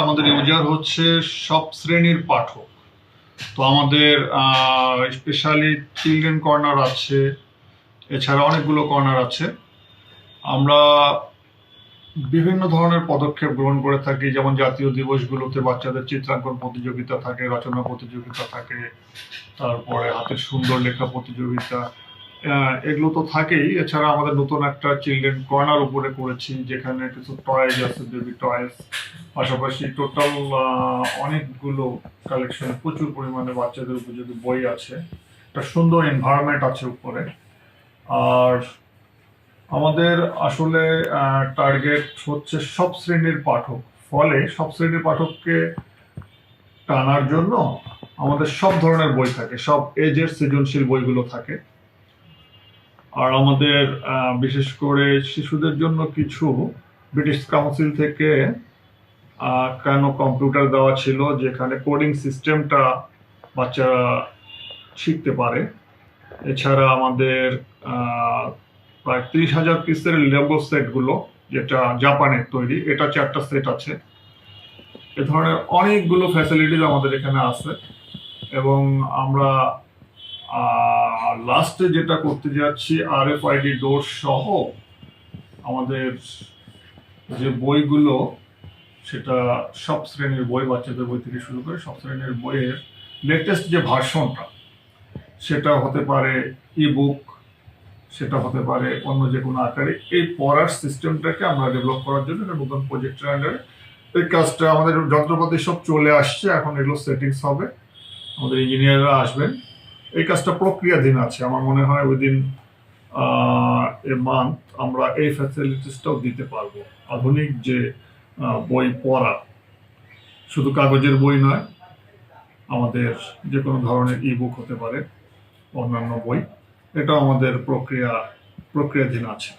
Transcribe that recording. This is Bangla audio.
আমাদের ইউজার হচ্ছে সব শ্রেণির পাঠক। তো আমাদের স্পেশালি চিলড্রেন কর্নার আছে, এছাড়া অনেকগুলো কর্নার আছে। আমরা বিভিন্ন ধরনের পদক্ষেপ গ্রহণ করে থাকি, যেমন জাতীয় দিবসগুলোতে বাচ্চাদের চিত্রাঙ্কন প্রতিযোগিতা থাকে, রচনা প্রতিযোগিতা থাকে, তারপরে হাতের সুন্দর লেখা প্রতিযোগিতা এগুলো তো থাকেই। এছাড়া আমাদের নতুন একটা চিলড্রেন কর্নার উপরে করেছি, যেখানে কিছু টয়েজ আছে বেবি টয়েজ পাশাপাশি টোটাল অনেকগুলো কালেকশন প্রচুর পরিমাণে বাচ্চাদের উপযোগী বই আছে, একটা সুন্দর এনভায়রনমেন্ট আছে উপরে। আর আমাদের আসলে টার্গেট হচ্ছে সব শ্রেণির পাঠক। ফলে সব শ্রেণির পাঠককে টানার জন্য আমাদের সব ধরনের বই থাকে, সব এজের সৃজনশীল বইগুলো থাকে। আর আমাদের বিশেষ করে শিশুদের জন্য কিছু ব্রিটিশ কাউন্সিল থেকে কেন কম্পিউটার দেওয়া ছিল, যেখানে কোডিং সিস্টেমটা বাচ্চারা শিখতে পারে। এছাড়া আমাদের প্রায় ত্রিশ হাজার পিসের লেগো সেটগুলো যেটা জাপানের তৈরি, এটা চারটা সেট আছে। এ ধরনের অনেকগুলো ফ্যাসিলিটিস আমাদের এখানে আছে। এবং আমরা লাস্টে যেটা করতে যাচ্ছি আর এফ আইডি ডোর সহ আমাদের যে বইগুলো, সেটা সব শ্রেণির বই, বাচ্চাদের বই থেকে শুরু করে সব শ্রেণির বইয়ের লেটেস্ট যে ভার্সনটা, সেটা হতে পারে ই বুক সেটা হতে পারে অন্য যে কোনো আকারে, এই পড়ার সিস্টেমটাকে আমরা ডেভেলপ করার জন্য একটা নতুন প্রজেক্টের আন্ডারে এই কাজটা আমাদের যন্ত্রপাতি সব চলে আসছে, এখন এগুলো সেটিংস হবে। আমাদের ইঞ্জিনিয়াররা আসবেন। এই কাজটা প্রক্রিয়াধীন আছে। আমার মনে হয় উইদিন এ মান্থ আমরা এই ফ্যাসিলিটিসটাও দিতে পারব। আধুনিক যে বই পড়া, শুধু কাগজের বই নয়, আমাদের যে কোনো ধরনের ই বুক হতে পারে, অন্যান্য বই। এটাও আমাদের প্রক্রিয়া প্রক্রিয়াধীন আছে।